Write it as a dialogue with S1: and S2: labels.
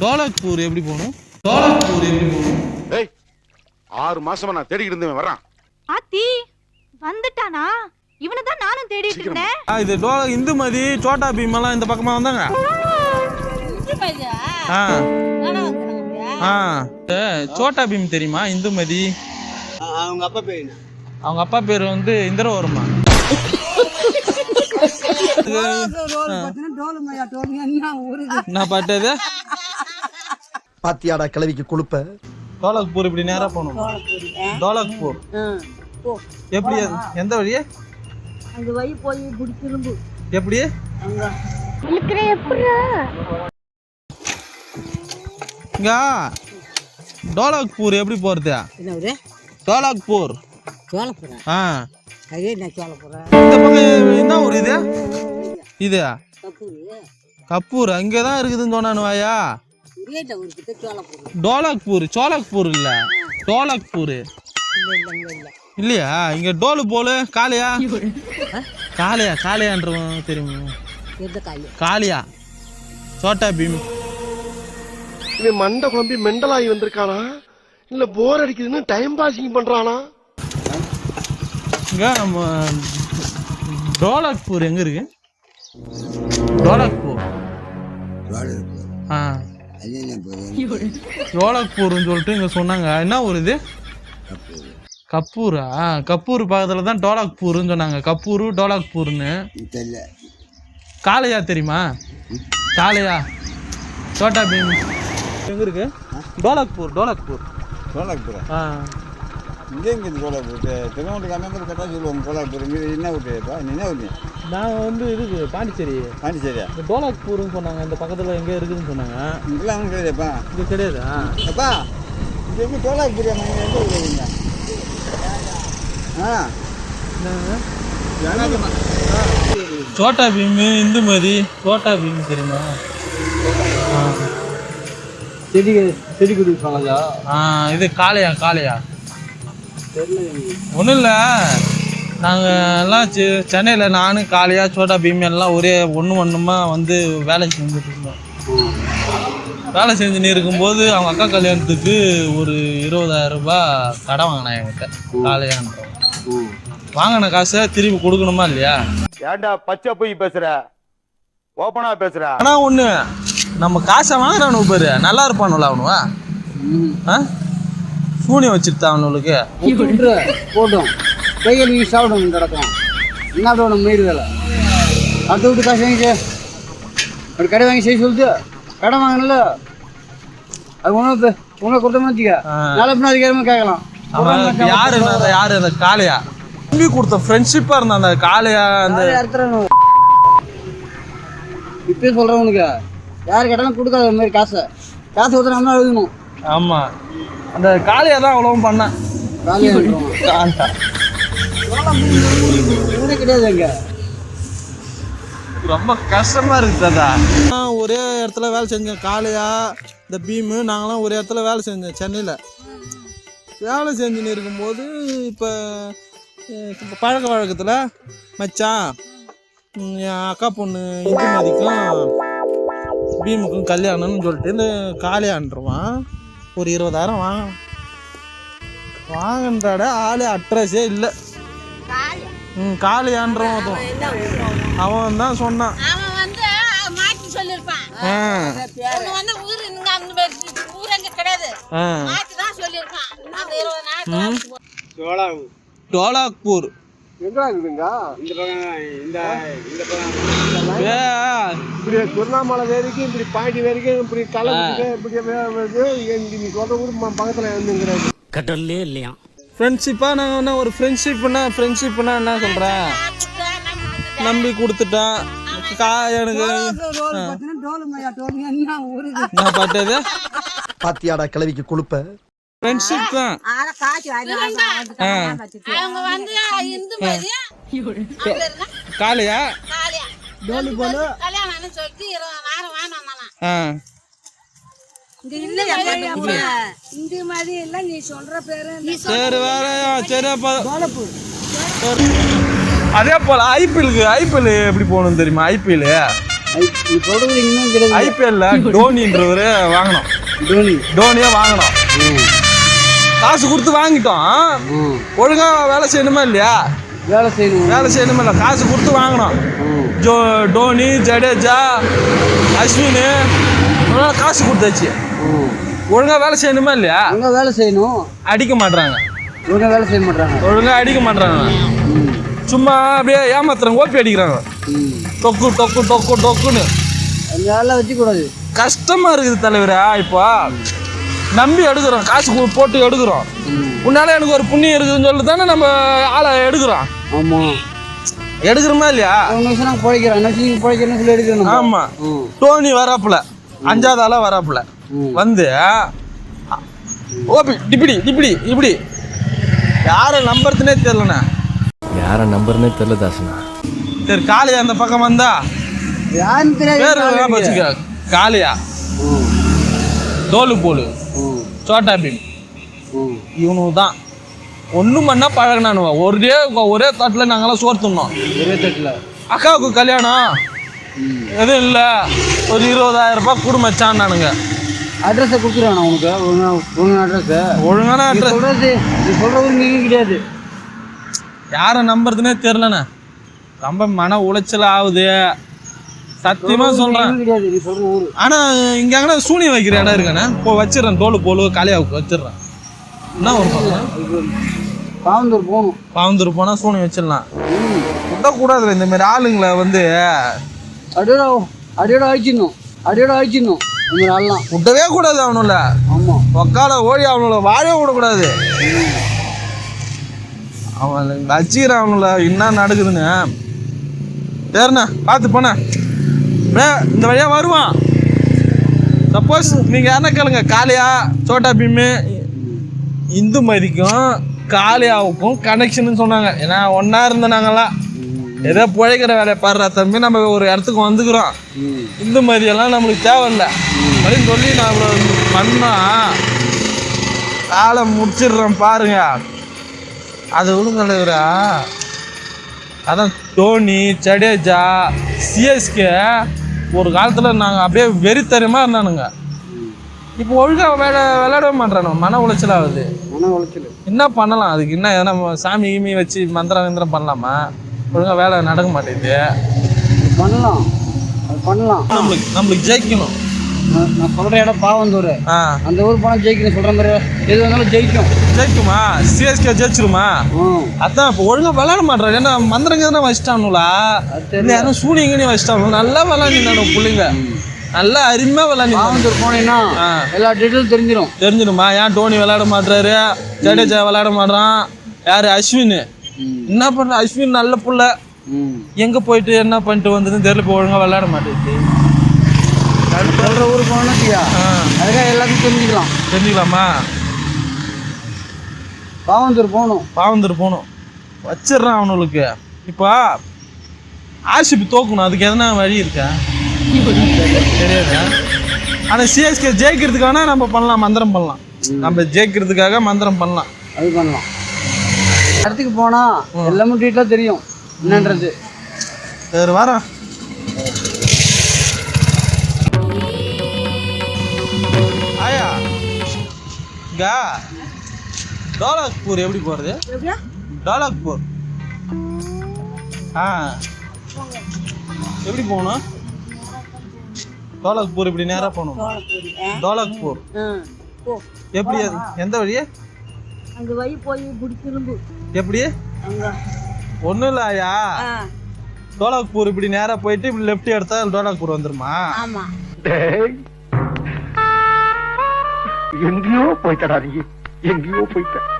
S1: டோலக்பூர் எப்படி போகணும் டோலக்பூர் எப்படி போகணும்
S2: ஏய் ஆறு மாசமா நான் தேடிக்கிட்டு இருந்தேன் வரான்
S3: ஆத்தி வந்துட்டானா இவனை தான் நானும் தேடிட்டு இருந்தேன்
S1: இது டோ இந்துமதி சோட்டா பீம் எல்லாம் இந்த பக்கமா வந்தாங்க ஆ சோட்டா பீம் தெரியுமா இந்துமதி
S4: அவங்க அப்பா பேர்
S1: அவங்க அப்பா பேர் வந்து இந்திரவர்மா என்ன பாட்டது
S5: பாத்தியாடா கிளவிக்கு கொழுப்ப?
S1: டோலக்பூர் இப்படி நேரா போகணும். டோலக்பூர் எப்படி? எந்த வழி
S6: அங்க வை போய் இப்படி திரும்பு
S1: எப்படி இங்க டோலக்பூர் எப்படி போறது?
S6: என்ன
S1: டோலக்பூர் ஆ.
S6: அதே நான் சோளப்புறேன்
S1: இந்த பக்கம் என்ன ஊர் இது? இது.
S6: கப்பூர்.
S1: கப்பூர். அங்கே தான் இருக்குதுன்னு சொன்னானு டோலக்பூர் சோலக்பூர் இல்ல டோலக்பூர்
S6: இல்லை இல்லை. இல்லை இல்லை
S1: இல்லையா? இங்க டோலு போலு காளியா? காளியா காளியான்றவன் தெரியுமா? காளியா. சோட்டா பீம்.
S5: இவன் மண்டை குழம்பி மெண்டலாகி வந்திருக்கானா? இல்ல போர் அடிக்குதுன்னு டைம் பாசிங் பண்றானா?
S1: இங்க நம்ம டோலக்பூர் எங்க இருக்கு? டோலக்பூர். ஆ. டோலக்பூர்னு சொல்லிட்டு இங்க சொன்னாங்க. என்ன ஊர் இது? கப்பூரா. கப்பூர்? பக்கத்துல தான் டோலக்பூர்னு சொன்னாங்க. கப்பூர் டோலக்பூர்னு காளையா தெரியுமா? காளையா? சோட்டா பீம். எங்க இருக்கு? டோலக்பூர் டோலக்பூர்.
S4: கோலாப்பூர்
S1: ஆ.
S4: இங்கே இங்கே கோலாப்பூர் திருவண்ணாமலை கம்மியாக கேட்டால் சொல்லுவோம் கோலாப்பூர் இங்கே என்ன ஊட்டுப்பா நீ என்ன ஊட்டி?
S1: நாங்கள் வந்து இதுக்கு பாண்டிச்சேரி.
S4: பாண்டிச்சேரியா?
S1: இந்த டோலாக்பூர்னு சொன்னாங்க இந்த பக்கத்தில் எங்கே இருக்குதுன்னு சொன்னாங்க.
S4: இங்கெல்லாம் ஒன்றும் கிடையாதுப்பா
S1: இங்கே கிடையாதா?
S4: அப்பா இங்கே எங்கே கோலாப்பூரியா நீங்கள் எங்கே ஊருவீங்க ஆ.
S1: சோட்டா பீம் இந்துமதி சோட்டா பீம் தெரியுமா?
S4: செடி செடி கொடுப்பாங்களா
S1: ஆ இது காளையா காளையா? ஒன்றும் இல்லை. நாங்கள் எல்லாம் செ- சென்னையில் நானும் காளையா சோட்டா பீம் எல்லாம் ஒரே ஒன்று ஒன்றுமா வந்து வேலை செஞ்சுட்டு இருந்தோம். வேலை செஞ்சுன்னு இருக்கும்போது அவங்க அக்கா கல்யாணத்துக்கு ஒரு இருபதாயிரம் ரூபாய் கடன் வாங்கினேன் என்கிட்ட காளையான்றவன் வாங்கின காசை திருப்பி கொடுக்கணுமா இல்லையா?
S2: ஏன்டா பச்சை போய் பேசுற? ஓப்பனா பேசுற?
S1: ஆனா ஒண்ணு நம்ம காசை வாங்குறானு பேரு நல்லா இருப்பானுல அவனுவா? ஆ? சூனியம் வச்சுட்டா அவனுக்கு
S6: போட்டும் கையில் நீ சாப்பிடணும் கிடக்கும் என்ன வேணும் மயிர் வேலை? அடுத்த விட்டு காசு வாங்கி. ஒரு கடை வாங்கி செய்ய சொல்லுது கடை வாங்கணும்ல அது உணவு உணவு கொடுத்தோம்னு வச்சுக்க. நாளை பின்ன அதிகாரமாக கேட்கலாம்.
S1: யாரு யாரு அந்த காளையா? தம்பி கொடுத்த ஃப்ரெண்ட்ஷிப்பா இருந்தான் அந்த காளையா அந்த
S6: இப்பயே சொல்கிறேன் உனக்கு. யார் கேட்டாலும் கொடுக்காத மாதிரி காசை. காசு கொடுத்தா எழுதணும்.
S1: ஆமா. அந்த காளையா தான் அவ்வளவும் பண்ணான்.
S6: காலையில்
S1: காளையா
S6: கூட கிடையாது அங்கே.
S1: ரொம்ப கஷ்டமா இருக்கு தாத்தா. நான் ஒரே இடத்துல வேலை செஞ்சேன் காளையா இந்த பீமு நாங்களாம் ஒரு இடத்துல வேலை செஞ்சோம் சென்னையில். வேலை செஞ்சுன்னு இருக்கும்போது இப்போ இப்போ பழக்க வழக்கத்தில் மச்சான் என் அக்கா பொண்ணு இந்துமதிக்கும் பீமுக்கும் கல்யாணம்னு சொல்லிட்டு இந்த காளியான்றவான் ஒரு இருபதாயிரம் வாங்க வாங்கின்றாட ஆளு அட்ரஸே இல்லை. ம் காளியான்றவன். அவன் தான் சொன்னான். டோலாக்பூர்
S5: எங்கடா இருக்குதுங்க?
S4: இந்த பக்கம் இந்த இந்த பக்கம்
S5: இப்படி திருவண்ணாமலை வரைக்கும் இப்படி பாண்டி வரைக்கும் இப்படி கலந்துட்டு இப்படி நீ சொல்ற ஊர் பக்கத்துல இருந்துங்கிறாரு
S6: கடல்லே இல்லையா?
S1: ஃப்ரெண்ட்ஷிப்பா நான் என்ன ஒரு ஃப்ரெண்ட்ஷிப்னா ஃப்ரெண்ட்ஷிப்னா என்ன சொல்கிறேன் நம்பி கொடுத்துட்டான் கா எனக்கு நான் பட்டது
S5: பாத்தியாடா கிளவிக்கு கொழுப்ப.
S1: ஃப்ரெண்ட்ஷிப் தான்.
S6: ஆனா காசு
S1: ஆ.
S7: அவங்க வந்து இந்து மாதிரி
S1: காலையா?
S7: காலியா? டோலி போல. கல்யாணம்னு சொல்லிட்டு இருபதாயிரம் வாங்க வந்தாலாம்
S6: இந்த மாதிரி எல்லாம் நீ சொல்ற பேரு
S1: சரி வேற சரி அப்போ அதே போல் ஐபிஎலுக்கு ஐபிஎல் எப்படி போகணும் தெரியுமா? ஐபிஎல்.
S6: ஐ- நீ சொல்றது இன்னும் கிடையாது
S1: ஐபிஎல்ல டோனின்றவரு வாங்கணும்.
S6: தோனி.
S1: டோனியே வாங்கணும்.
S6: ம்.
S1: காசு கொடுத்து வாங்கிட்டோம்.
S6: ம்.
S1: ஒழுங்கா வேலை செய்யணுமா இல்லையா?
S6: வேலை செய்யணும்.
S1: வேலை செய்யணுமா இல்லை? காசு கொடுத்து வாங்கணும்
S6: ம்.
S1: ஜோ டோனி ஜடேஜா அஸ்வின் காசு கொடுத்தாச்சு.
S6: ம்.
S1: ஒழுங்கா வேலை செய்யணுமா இல்லையா?
S6: அங்க வேலை செய்யணும்.
S1: அடிக்க மாட்றாங்க.
S6: இவங்க வேலை செய்ய மாட்டாங்க
S1: ஒழுங்கா அடிக்க மாட்றாங்க.
S6: ம்.
S1: சும்மா அப்படியே ஏமாத்துறாங்க ஓப்பி அடிக்கிறாங்க. டொக்கு டொக்கு டொக்கு டொக்குன்னு
S6: வேலை வச்சுக்கூடாது
S1: கஷ்டமா இருக்குது தலைவரா இப்போ. நம்பி எடுக்கிறோம். காசு போட்டு எடுக்கிறோம். உன்னால எனக்கு ஒரு புண்ணியம் இருக்குதுன்னு சொல்லி தானே நம்ம ஆளை எடுக்கிறோம்.
S6: ஆமாம்
S1: எடுக்கிறோமா இல்லையா?
S6: பிழைக்கிறேன். பிழைக்கிறேன்னு சொல்லி எடுக்கிறேன் நம்ம.
S1: ஆமா.
S6: ம்.
S1: டோனி வராப்புல. அஞ்சாவது ஆளா வராப்புல. வந்து ஓபி இப்படி இப்படி இப்படி யாரை நம்புறதுனே தெரியலண்ணா.
S8: யார நம்பர்னே தெரியல தாசனா.
S1: சரி காளியா அந்த பக்கம் வந்தா?
S6: யாருன்னு தெரியாது.
S1: காளியா? டோலு போலு. சோட்டா பீம்.
S6: ம்.
S1: இவனுக்கு தான் ஒன்றும் பண்ணா பழகினானுவ. ஒரே ஒரே தட்டில் நாங்களாம் சோறு தின்னோம்
S6: ஒரே தட்டில்
S1: அக்காவுக்கு கல்யாணம். எதுவும் இல்லை. ஒரு இருபதாயிரம் ரூபாய் குடு மச்சான் நானுங்க
S6: அட்ரஸை கொடுத்துருவானா உனக்கு? ஒழுங்கா ஒழுங்கான அட்ரஸை?
S1: ஒழுங்கான address.
S6: சொல்றது நீ ஒரு மீனிங் கிடையாது.
S1: யாரை நம்புறதுனே தெரிலண்ணே ரொம்ப மன உளைச்சல் ஆகுது. சத்தியமா சொல்றேன். ஆனா இங்க எங்கன்னா சூனியம் வைக்கிற இடம் இருக்கானே இப்போ வச்சிடுறேன். தோல் போலு காளியாவுக்கு வச்சிடுறேன். என்ன ஒரு
S6: பாவந்தூர் போகணும்.
S1: பாவந்தூர் போனா சூனியம் வச்சிடலாம். விடக்கூடாதுல இந்த மாதிரி ஆளுங்களை வந்து.
S6: அடியோட அடியோட அழிச்சிடணும் அடியோட அழிச்சிடணும் இந்த ஆள்லாம்.
S1: விடவே கூடாது அவனுல. உக்கால ஓடி அவனுல வாழவே விடக்கூடாது. அவன் வச்சுக்கிறான் அவனுல. என்ன நடக்குதுன்னு. சரிண்ணா பார்த்து வே இந்த வழியாக வருவான். சப்போஸ் நீங்கள் யாருன்னா கேளுங்க காளியா சோட்டா பீமு இந்து மதிக்கும் காளியாவுக்கும் கனெக்ஷன் சொன்னாங்க. ஏன்னா ஒன்றா இருந்த நாங்களாம் ஏதோ பிழைக்கிற வேலையை பாடுறா தம்பி நம்ம ஒரு இடத்துக்கு வந்துக்கிறோம். இந்து மதியெல்லாம் நம்மளுக்கு தேவையில்லை. அப்படின்னு சொல்லி நான் இவ்வளோ பண்ணா காலை முடிச்சிடுறேன் பாருங்க. அது விடுங்க அதான் தோனி ஜடேஜா சிஎஸ்கே ஒரு காலத்தில் நாங்கள் அப்படியே வெறித்தனமாக இருந்தானுங்க. இப்போ ஒழுங்காக விளையாட விளையாடவே மாட்றானு மன உளைச்சல் ஆகுது
S6: மன உளைச்சல்.
S1: என்ன பண்ணலாம்? அதுக்கு என்ன எதனா சாமி கீமி வச்சு மந்திரம் மந்திரம் பண்ணலாமா? ஒழுங்காக வேலை நடக்க மாட்டேங்குது.
S6: பண்ணலாம். பண்ணலாம்.
S1: நம்மளுக்கு நம்மளுக்கு ஜெயிக்கணும்.
S6: நான் சொல்ற இடம் பாவந்தூர். அந்த ஊர் போனால் ஜெயிக்கணும் சொல்ற மாதிரி எது வந்தாலும் ஜெயிக்கும்.
S1: ஜெயிக்குமா? சிஎஸ்கே ஜெயிச்சிருமா? அதான் இப்போ ஒழுங்கா விளையாட மாட்டாரு ஏன்னா மந்திரங்க தானே வச்சிட்டானுங்களா யாரும் சூனிங்கன்னு வச்சிட்டாங்க நல்லா விளையாடினானு பிள்ளைங்க. நல்லா அருமையாக விளையாடி
S6: பாவந்தூர் போனீங்கன்னா. எல்லா டீட்டெயிலும் தெரிஞ்சிடும்
S1: தெரிஞ்சிடுமா ஏன் டோனி விளையாட மாட்டாரு ஜடேஜா விளையாட மாட்டான் யாரு? அஸ்வின். என்ன பண்ற? அஸ்வின் நல்ல புள்ள. எங்க போயிட்டு என்ன பண்ணிட்டு வந்ததுன்னு தெரியல. இப்போ ஒழுங்கா விளையாட மாட்டேங்குது.
S6: சொல்ற ஊர் போனோம்னா
S1: ஆ,
S6: அதுக்காக எல்லாத்தையும் தெரிஞ்சுக்கலாம்.
S1: தெரிஞ்சுக்கலாமா?
S6: பாவந்தூர் போகணும்.
S1: பாவந்தர் போகணும். வச்சிடுறான் அவனுக்கு இப்போ ஆர்சிபி தோக்கணும். அதுக்கு எதனா வழி இருக்கா? தெரியாது? ஆனால் சிஎஸ்கே ஜெயிக்கிறதுக்கு வேணா நம்ம பண்ணலாம் மந்திரம் பண்ணலாம். நம்ம ஜெயிக்கிறதுக்காக மந்திரம் பண்ணலாம்.
S6: அது பண்ணலாம். இடத்துக்கு போனா எல்லாமே டீட்டெயிலாக தெரியும். என்னன்றது.
S1: சரி வரேன் கா டோலாக்பூர் எப்படி போகிறது டோலாக்பூர். ஆ. எப்படி போகணும்? டோலாக்பூர் இப்படி நேராக போகணும். டோலாக்பூர் எப்படி அது? எந்த வழி?
S7: அங்க வை போய் இப்படி திரும்பு.
S1: எப்படி?
S7: அங்க.
S1: ஒன்றும் இல்லை
S7: ஆ,
S1: டோலாக்பூர் இப்படி நேராக போயிட்டு இப்படி லெஃப்ட் எடுத்தா டோலாக்பூர் வந்துருமா?
S7: ஆமா.
S2: எங்கேயோ போய்த்தடா நீ. எங்கேயோ போயிட்ட.